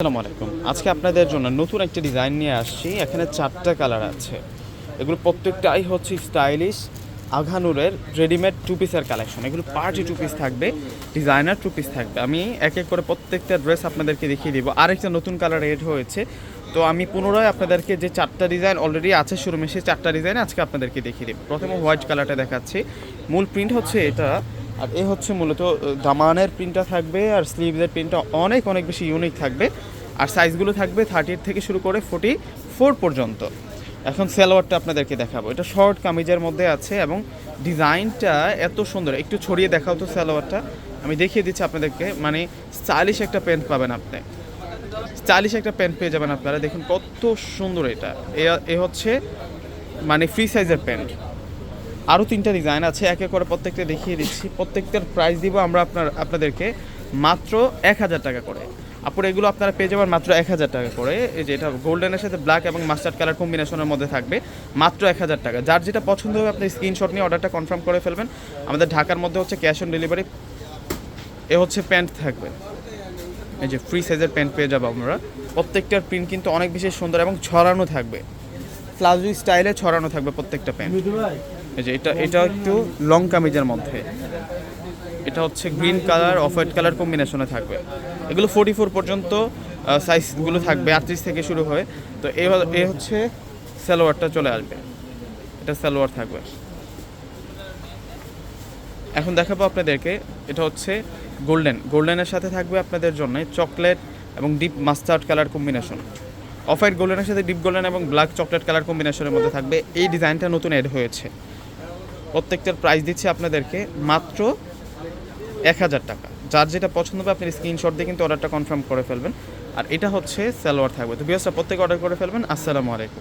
আসসালামু আলাইকুম। আজকে আপনাদের জন্য নতুন একটা ডিজাইন নিয়ে আসছি। এখানে চারটা কালার আছে। এগুলো প্রত্যেকটাই হচ্ছে স্টাইলিশ আঘানুরের রেডিমেড টু পিসের কালেকশন। এগুলো পার্টি টু পিস থাকবে, ডিজাইনার টু পিস থাকবে। আমি এক এক করে প্রত্যেকটা ড্রেস আপনাদেরকে দেখিয়ে দিব। আরেকটা নতুন কালার এড হয়েছে। তো আমি পুনরায় আপনাদেরকে যে চারটা ডিজাইন অলরেডি আছে শোরুমে সেই চারটা ডিজাইন আজকে আপনাদেরকে দেখিয়ে দিব। প্রথমে হোয়াইট কালারটা দেখাচ্ছি। মূল প্রিন্ট হচ্ছে এটা। আর এ হচ্ছে মূলত দামানের প্রিন্টটা থাকবে আর স্লিভসের প্রিন্টটা অনেক অনেক বেশি ইউনিক থাকবে। আর সাইজগুলো থাকবে থার্টি থেকে শুরু করে ফোর্টি ফোর পর্যন্ত। এখন সালোয়ারটা আপনাদেরকে দেখাবো। এটা শর্ট কামিজের মধ্যে আছে এবং ডিজাইনটা এত সুন্দর। একটু ছড়িয়ে দেখাও তো সালোয়ারটা। আমি দেখিয়ে দিচ্ছি আপনাদেরকে। মানে স্টাইলিশ একটা প্যান্ট পাবেন আপনি। স্টাইলিশ একটা প্যান্ট পেয়ে যাবেন আপনারা। দেখুন কত সুন্দর এটা। এ হচ্ছে মানে ফ্রি সাইজের প্যান্ট আরও তিনটা ডিজাইন আছে, একে করে প্রত্যেকটা দেখিয়ে দিচ্ছি। প্রত্যেকটার প্রাইস দিব আমরা আপনার, আপনাদেরকে মাত্র এক হাজার টাকা করে। আপুর এগুলো আপনারা পেয়ে যাবেন মাত্র এক হাজার টাকা করে। এই যে এটা গোল্ডেনের সাথে ব্ল্যাক এবং মাস্টার্ড কালার কম্বিনেশনের মধ্যে থাকবে মাত্র এক হাজার টাকা। যার যেটা পছন্দ হবে, আপনি স্ক্রিনশট নিয়ে অর্ডারটা কনফার্ম করে ফেলবেন। আমাদের ঢাকার মধ্যে হচ্ছে ক্যাশ অন ডেলিভারি এ হচ্ছে প্যান্ট থাকবে। এই যে ফ্রি সাইজের প্যান্ট পেয়ে যাব আমরা। প্রত্যেকটার প্রিন্ট কিন্তু অনেক বেশি সুন্দর এবং ছড়ানো থাকবে। প্লাজো স্টাইলে ছড়ানো থাকবে প্রত্যেকটা প্যান্ট যে এটা এটা একটু লং কামিজের মধ্যে। এটা হচ্ছে green colour off white colour কম্বিনেশনে থাকবে। এগুলো ফোর্টি ফোর পর্যন্ত সাইজগুলো থাকবে, আটত্রিশ থেকে শুরু হয়। তো এ হচ্ছে সালোয়ারটা চলে আসবে। এটা সালোয়ার থাকবে। এখন দেখাবো আপনাদেরকে, এটা হচ্ছে গোল্ডেন গোল্ডেনের সাথে থাকবে আপনাদের জন্য চকলেট এবং deep mustard colour combination of white গোল্ডেনের সাথে ডিপ গোল্ডেন এবং ব্ল্যাক চকলেট কালার কম্বিনেশনের মধ্যে থাকবে। এই ডিজাইনটা নতুন এড হয়েছে। প্রত্যেকটার প্রাইস দিচ্ছি আপনাদেরকে মাত্র এক হাজার টাকা। যার যেটা পছন্দ হবে, আপনি স্ক্রিনশট দিয়ে কিন্তু অর্ডারটা কনফার্ম করে ফেলবেন। আর এটা হচ্ছে সালোয়ার থাকবে। তো বিয়াসটা প্রত্যেকে অর্ডার করে ফেলবেন। আসসালামু আলাইকুম।